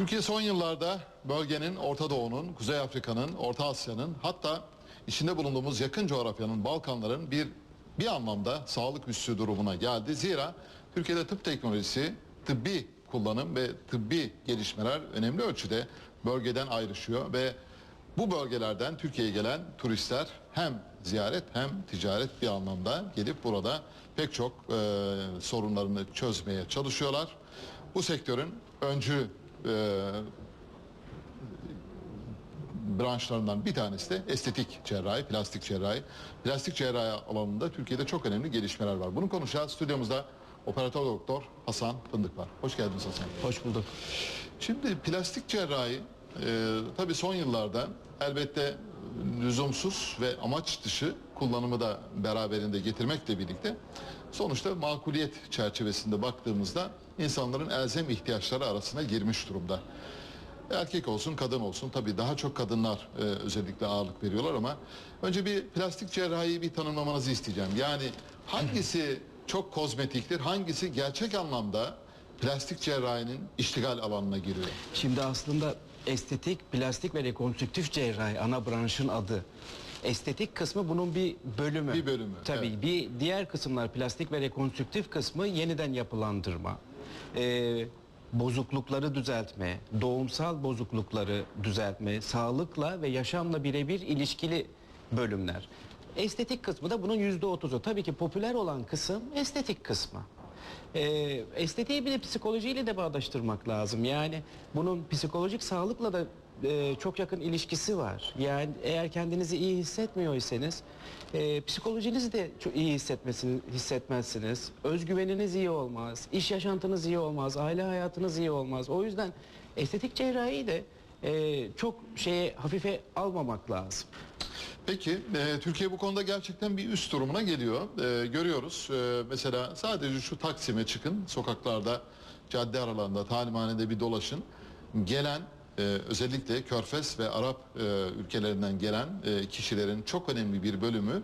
Türkiye son yıllarda bölgenin, Orta Doğu'nun, Kuzey Afrika'nın, Orta Asya'nın hatta içinde bulunduğumuz yakın coğrafyanın, Balkanların bir bir anlamda sağlık üssü durumuna geldi. Zira Türkiye'de tıp teknolojisi, tıbbi kullanım ve tıbbi gelişmeler önemli ölçüde bölgeden ayrışıyor ve bu bölgelerden Türkiye'ye gelen turistler hem ziyaret hem ticaret bir anlamda gelip burada pek çok e, sorunlarını çözmeye çalışıyorlar. Bu sektörün öncü branşlarından bir tanesi de estetik cerrahi, plastik cerrahi. Plastik cerrahi alanında Türkiye'de çok önemli gelişmeler var. Bunu konuşacağız. Stüdyomuzda operatör doktor Hasan Fındık var. Hoş geldiniz Hasan. Hoş bulduk. Şimdi plastik cerrahi e, tabii son yıllarda elbette lüzumsuz ve amaç dışı kullanımı da beraberinde getirmekle birlikte sonuçta makuliyet çerçevesinde baktığımızda insanların elzem ihtiyaçları arasına girmiş durumda. Erkek olsun kadın olsun tabii daha çok kadınlar e, özellikle ağırlık veriyorlar ama önce bir plastik cerrahiyi bir tanımlamanızı isteyeceğim. Yani hangisi çok kozmetiktir hangisi gerçek anlamda plastik cerrahinin iştigal alanına giriyor? Şimdi aslında estetik, plastik ve rekonstrüktif cerrahi ana branşın adı. Estetik kısmı bunun bir bölümü. Bir bölümü, Tabii evet. bir diğer kısımlar plastik ve rekonstrüktif kısmı yeniden yapılandırma. Ee, bozuklukları düzeltme, doğumsal bozuklukları düzeltme, sağlıkla ve yaşamla birebir ilişkili bölümler. Estetik kısmı da bunun yüzde otuzu. Tabii ki popüler olan kısım estetik kısmı. Ee, estetiği bir de psikolojiyle de bağdaştırmak lazım. Yani bunun psikolojik sağlıkla da e, çok yakın ilişkisi var. Yani eğer kendinizi iyi hissetmiyorsanız e, psikolojinizi de çok iyi hissetmesini hissetmezsiniz. Özgüveniniz iyi olmaz, iş yaşantınız iyi olmaz, aile hayatınız iyi olmaz. O yüzden estetik cerrahi de e, çok şeye hafife almamak lazım. Peki e, Türkiye bu konuda gerçekten bir üst durumuna geliyor. E, görüyoruz e, mesela sadece şu Taksim'e çıkın sokaklarda cadde aralarında talimhanede bir dolaşın. Gelen e, özellikle Körfez ve Arap e, ülkelerinden gelen e, kişilerin çok önemli bir bölümü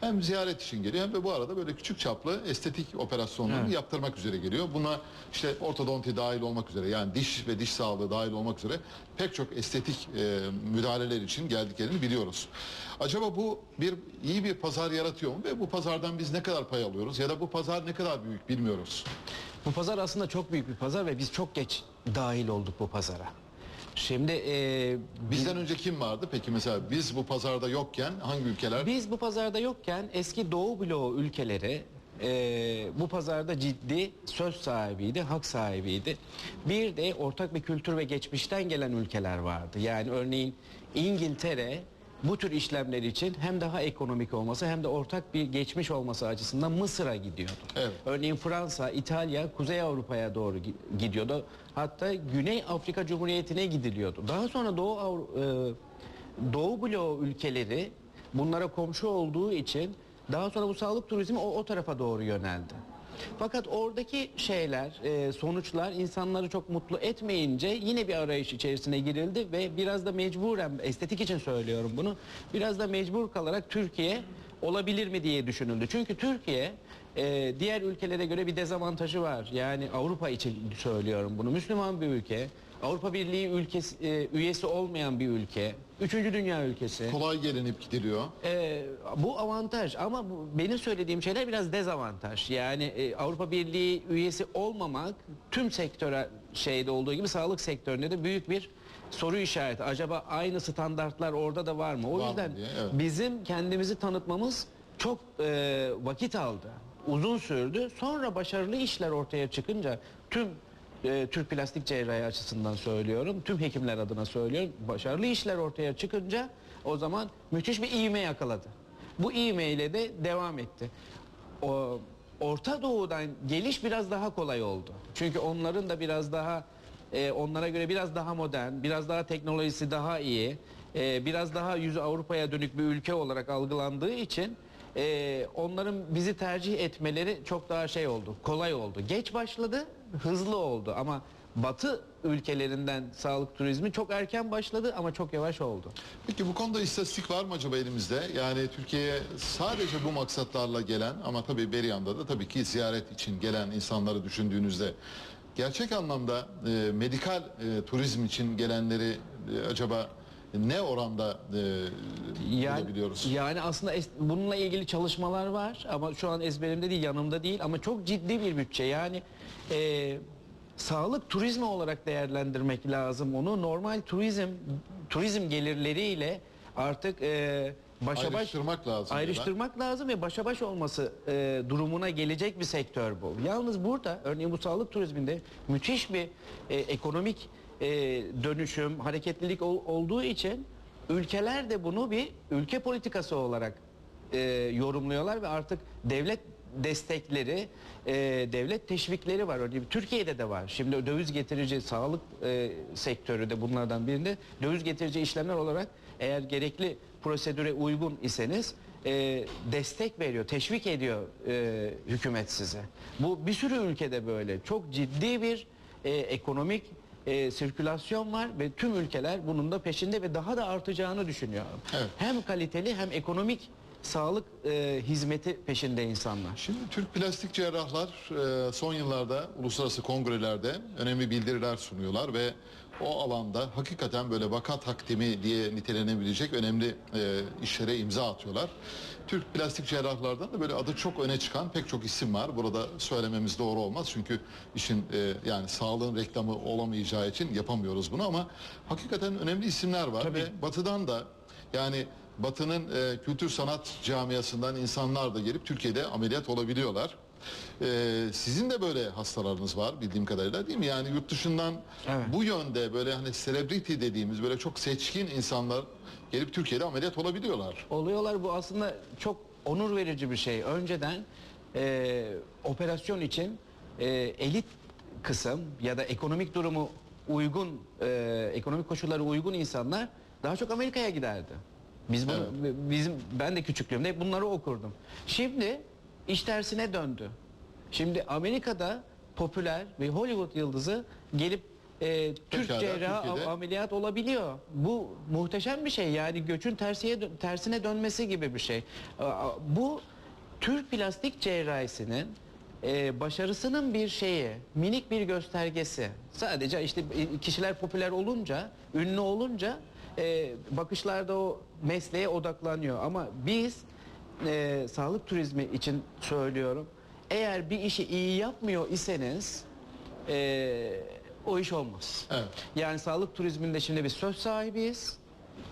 hem ziyaret için geliyor hem de bu arada böyle küçük çaplı estetik operasyonlarını Evet. yaptırmak üzere geliyor. Buna işte ortodonti dahil olmak üzere yani diş ve diş sağlığı dahil olmak üzere pek çok estetik e, müdahaleler için geldiklerini biliyoruz. Acaba bu bir iyi bir pazar yaratıyor mu ve bu pazardan biz ne kadar pay alıyoruz ya da bu pazar ne kadar büyük bilmiyoruz. Bu pazar aslında çok büyük bir pazar ve biz çok geç dahil olduk bu pazara. Şimdi e, Bizden önce kim vardı peki mesela biz bu pazarda yokken hangi ülkeler? Biz bu pazarda yokken eski Doğu bloğu ülkeleri e, bu pazarda ciddi söz sahibiydi, hak sahibiydi. Bir de ortak bir kültür ve geçmişten gelen ülkeler vardı. Yani örneğin İngiltere bu tür işlemler için hem daha ekonomik olması hem de ortak bir geçmiş olması açısından Mısır'a gidiyordu. Evet. Örneğin Fransa, İtalya, Kuzey Avrupa'ya doğru gi- gidiyordu. Hatta Güney Afrika Cumhuriyeti'ne gidiliyordu. Daha sonra Doğu Avru- e, Doğu bloğu ülkeleri bunlara komşu olduğu için daha sonra bu sağlık turizmi o, o tarafa doğru yöneldi. Fakat oradaki şeyler, e, sonuçlar insanları çok mutlu etmeyince yine bir arayış içerisine girildi ve biraz da mecburen, estetik için söylüyorum bunu, biraz da mecbur kalarak Türkiye olabilir mi diye düşünüldü. Çünkü Türkiye e, diğer ülkelere göre bir dezavantajı var. Yani Avrupa için söylüyorum bunu. Müslüman bir ülke, Avrupa Birliği ülkesi, e, üyesi olmayan bir ülke, üçüncü dünya ülkesi. Kolay gelinip gidiliyor. Ee, bu avantaj ama bu, benim söylediğim şeyler biraz dezavantaj. Yani e, Avrupa Birliği üyesi olmamak tüm sektöre şeyde olduğu gibi sağlık sektöründe de büyük bir soru işareti. Acaba aynı standartlar orada da var mı? O Var yüzden diye, evet. bizim kendimizi tanıtmamız çok e, vakit aldı. Uzun sürdü. Sonra başarılı işler ortaya çıkınca tüm e, Türk plastik cerrahi açısından söylüyorum. Tüm hekimler adına söylüyorum. Başarılı işler ortaya çıkınca o zaman müthiş bir ivme yakaladı. Bu ivmeyle de devam etti. O, Orta Doğu'dan geliş biraz daha kolay oldu. Çünkü onların da biraz daha e, onlara göre biraz daha modern, biraz daha teknolojisi daha iyi, e, biraz daha yüzü Avrupa'ya dönük bir ülke olarak algılandığı için e, onların bizi tercih etmeleri çok daha şey oldu, kolay oldu. Geç başladı, hızlı oldu ama Batı ülkelerinden sağlık turizmi çok erken başladı ama çok yavaş oldu. Peki bu konuda istatistik var mı acaba elimizde? Yani Türkiye'ye sadece bu maksatlarla gelen ama tabii beri yanda da tabii ki ziyaret için gelen insanları düşündüğünüzde gerçek anlamda e, medikal e, turizm için gelenleri e, acaba ne oranda e, Yani, bulabiliyoruz? yani aslında es- bununla ilgili çalışmalar var ama şu an ezberimde değil yanımda değil ama çok ciddi bir bütçe yani e, sağlık turizmi olarak değerlendirmek lazım onu normal turizm turizm gelirleriyle artık e, başa baş Ayrıştırmak lazım. ayrıştırmak lazım ve başa baş olması e, durumuna gelecek bir sektör bu. Yalnız burada örneğin bu sağlık turizminde müthiş bir e, ekonomik e, dönüşüm, hareketlilik ol- olduğu için ülkeler de bunu bir ülke politikası olarak e, yorumluyorlar ve artık devlet destekleri, e, devlet teşvikleri var. Örneğin Türkiye'de de var. Şimdi döviz getirici sağlık e, sektörü de bunlardan birinde döviz getirici işlemler olarak eğer gerekli prosedüre uygun iseniz e, destek veriyor, teşvik ediyor e, hükümet size. Bu bir sürü ülkede böyle. Çok ciddi bir e, ekonomik e, sirkülasyon var ve tüm ülkeler bunun da peşinde ve daha da artacağını düşünüyorum. Evet. Hem kaliteli hem ekonomik sağlık e, hizmeti peşinde insanlar. Şimdi Türk plastik cerrahlar e, son yıllarda uluslararası kongrelerde önemli bildiriler sunuyorlar ve o alanda hakikaten böyle vaka takdimi diye nitelenebilecek önemli e, işlere imza atıyorlar. Türk plastik cerrahlardan da böyle adı çok öne çıkan pek çok isim var. Burada söylememiz doğru olmaz çünkü işin e, yani sağlığın reklamı olamayacağı için yapamıyoruz bunu ama hakikaten önemli isimler var Tabii. ve batıdan da yani Batı'nın e, kültür sanat camiasından insanlar da gelip Türkiye'de ameliyat olabiliyorlar. E, sizin de böyle hastalarınız var bildiğim kadarıyla değil mi? Yani yurt dışından Evet. bu yönde böyle hani celebrity dediğimiz böyle çok seçkin insanlar gelip Türkiye'de ameliyat olabiliyorlar. Oluyorlar bu aslında çok onur verici bir şey. Önceden e, operasyon için e, elit kısım ya da ekonomik durumu uygun, e, ekonomik koşulları uygun insanlar daha çok Amerika'ya giderdi. Biz bunu, bizim ben de küçüklüğümde hep bunları okurdum. Şimdi iş tersine döndü. Şimdi Amerika'da popüler ve Hollywood yıldızı gelip e, Türk Türkiye'de- ameliyat olabiliyor. Bu muhteşem bir şey. Yani göçün tersiye tersine dönmesi gibi bir şey. Bu Türk plastik cerrahisinin e, başarısının bir şeyi, minik bir göstergesi. Sadece işte kişiler popüler olunca, ünlü olunca e, bakışlarda o mesleğe odaklanıyor. Ama biz e, sağlık turizmi için söylüyorum. Eğer bir işi iyi yapmıyor iseniz e, o iş olmaz. Evet. Yani sağlık turizminde şimdi biz söz sahibiyiz.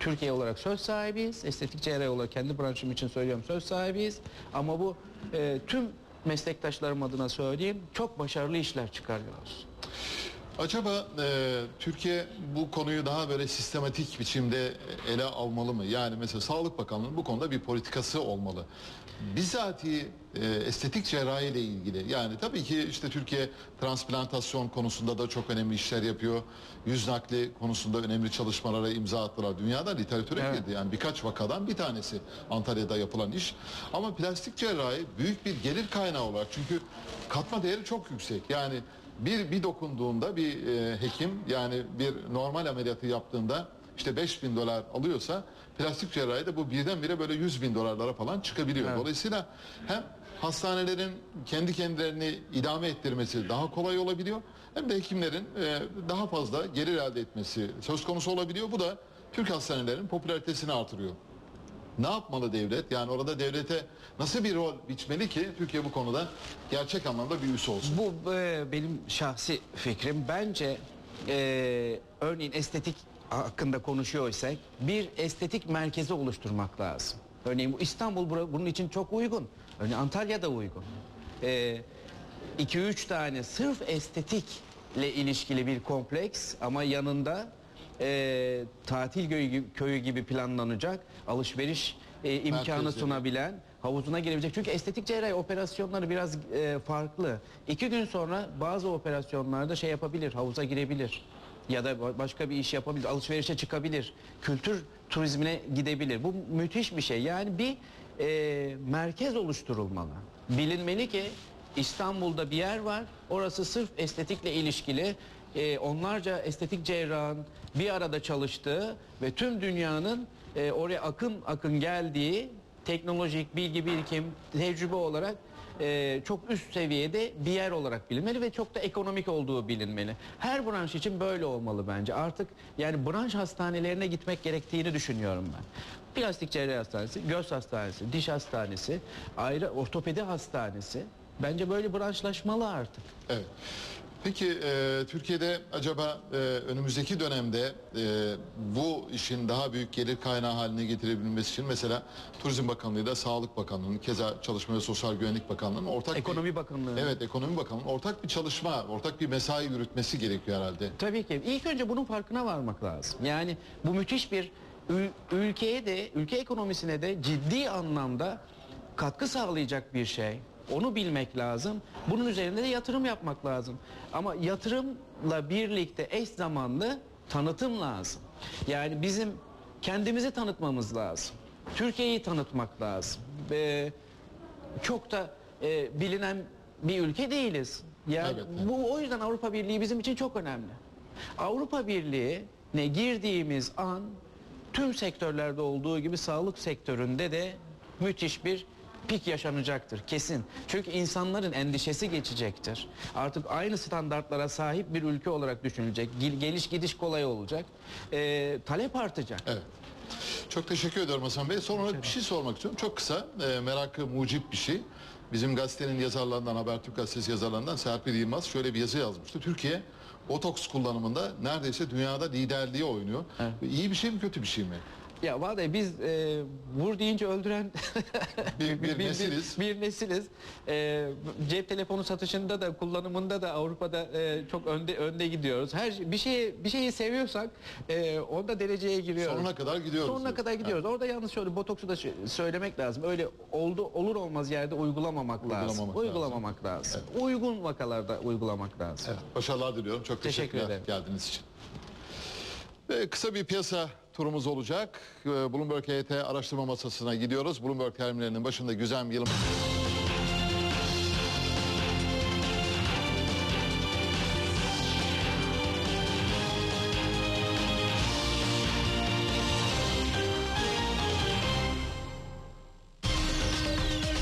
Türkiye olarak söz sahibiyiz. Estetik cerrahi olarak kendi branşım için söylüyorum söz sahibiyiz. Ama bu e, tüm meslektaşlarım adına söyleyeyim çok başarılı işler çıkarıyoruz. Acaba e, Türkiye bu konuyu daha böyle sistematik biçimde ele almalı mı? Yani mesela Sağlık Bakanlığı'nın bu konuda bir politikası olmalı. Bizatihi e, estetik cerrahi ile ilgili yani tabii ki işte Türkiye transplantasyon konusunda da çok önemli işler yapıyor. Yüz nakli konusunda önemli çalışmalara imza attılar. Dünyada literatüre Evet. girdi. Yani birkaç vakadan bir tanesi Antalya'da yapılan iş. Ama plastik cerrahi büyük bir gelir kaynağı olarak çünkü katma değeri çok yüksek. Yani bir bir dokunduğunda bir e, hekim yani bir normal ameliyatı yaptığında işte 5000 dolar alıyorsa plastik cerrahide bu birdenbire böyle 100 bin dolarlara falan çıkabiliyor. Evet. Dolayısıyla hem hastanelerin kendi kendilerini idame ettirmesi daha kolay olabiliyor hem de hekimlerin e, daha fazla gelir elde etmesi söz konusu olabiliyor. Bu da Türk hastanelerinin popülaritesini artırıyor. Ne yapmalı devlet? Yani orada devlete nasıl bir rol biçmeli ki Türkiye bu konuda gerçek anlamda bir üs olsun? Bu e, benim şahsi fikrim. Bence e, örneğin estetik hakkında konuşuyorsak bir estetik merkezi oluşturmak lazım. Örneğin bu İstanbul bunun için çok uygun. Örneğin Antalya'da uygun. 2-3 tane sırf estetikle ilişkili bir kompleks ama yanında e, tatil köyü gibi, köyü gibi planlanacak alışveriş e, imkanı Merkezleri. sunabilen havuzuna girebilecek. Çünkü estetik cerrahi operasyonları biraz e, farklı. İki gün sonra bazı operasyonlarda şey yapabilir, havuza girebilir. Ya da ba- başka bir iş yapabilir, alışverişe çıkabilir. Kültür turizmine gidebilir. Bu müthiş bir şey. Yani bir e, merkez oluşturulmalı. Bilinmeli ki İstanbul'da bir yer var. Orası sırf estetikle ilişkili. E, onlarca estetik cerrahın bir arada çalıştığı ve tüm dünyanın e, oraya akın akın geldiği teknolojik bilgi birikim tecrübe olarak e, çok üst seviyede bir yer olarak bilinmeli ve çok da ekonomik olduğu bilinmeli. Her branş için böyle olmalı bence. Artık yani branş hastanelerine gitmek gerektiğini düşünüyorum ben. Plastik cerrahi hastanesi, göz hastanesi, diş hastanesi, ayrı ortopedi hastanesi. Bence böyle branşlaşmalı artık. Evet. Peki e, Türkiye'de acaba e, önümüzdeki dönemde e, bu işin daha büyük gelir kaynağı haline getirebilmesi için mesela Turizm Bakanlığı ile Sağlık Bakanlığı'nın keza Çalışma ve Sosyal Güvenlik Bakanlığı'nın ortak bir- Ekonomi Bakanlığı. Evet Ekonomi Bakanlığı'nın ortak bir çalışma, ortak bir mesai yürütmesi gerekiyor herhalde. Tabii ki. İlk önce bunun farkına varmak lazım. Yani bu müthiş bir ül- ülkeye de, ülke ekonomisine de ciddi anlamda katkı sağlayacak bir şey. Onu bilmek lazım. Bunun üzerinde de yatırım yapmak lazım. Ama yatırımla birlikte eş zamanlı tanıtım lazım. Yani bizim kendimizi tanıtmamız lazım. Türkiye'yi tanıtmak lazım. Ve çok da e, bilinen bir ülke değiliz. Yani Elbette. bu o yüzden Avrupa Birliği bizim için çok önemli. Avrupa Birliği'ne girdiğimiz an tüm sektörlerde olduğu gibi sağlık sektöründe de müthiş bir pik yaşanacaktır kesin. Çünkü insanların endişesi geçecektir. Artık aynı standartlara sahip bir ülke olarak düşünülecek. Gel- Geliş gidiş kolay olacak. E, talep artacak. Evet. Çok teşekkür ediyorum Hasan Bey. Son olarak bir şey sormak istiyorum. Çok kısa, e, merakı mucip bir şey. Bizim gazetenin yazarlarından, Habertürk Gazetesi yazarlarından Serpil Yılmaz şöyle bir yazı yazmıştı. Türkiye botoks kullanımında neredeyse dünyada liderliği oynuyor. İyi bir şey mi kötü bir şey mi? Ya vallahi biz e, vur deyince öldüren Bir- bir nesiliz. Bir, nesiliz. E, cep telefonu satışında da kullanımında da Avrupa'da e, çok önde önde gidiyoruz. Her şey- bir şeyi bir şeyi seviyorsak e, onda dereceye giriyoruz. Sonuna kadar gidiyoruz. Sonuna kadar gidiyoruz. Orada yalnız şöyle botoksu da şö- söylemek lazım. Öyle oldu olur olmaz yerde uygulamamak, lazım. Uygulamamak Uygulamamak lazım. Uygun vakalarda uygulamak lazım. Evet, başarılar diliyorum. Çok Teşekkür teşekkürler ederim. geldiğiniz için. Ve kısa bir piyasa turumuz olacak. Ee, Bloomberg HT araştırma masasına gidiyoruz. Bloomberg terminalinin başında Güzem Yılmaz.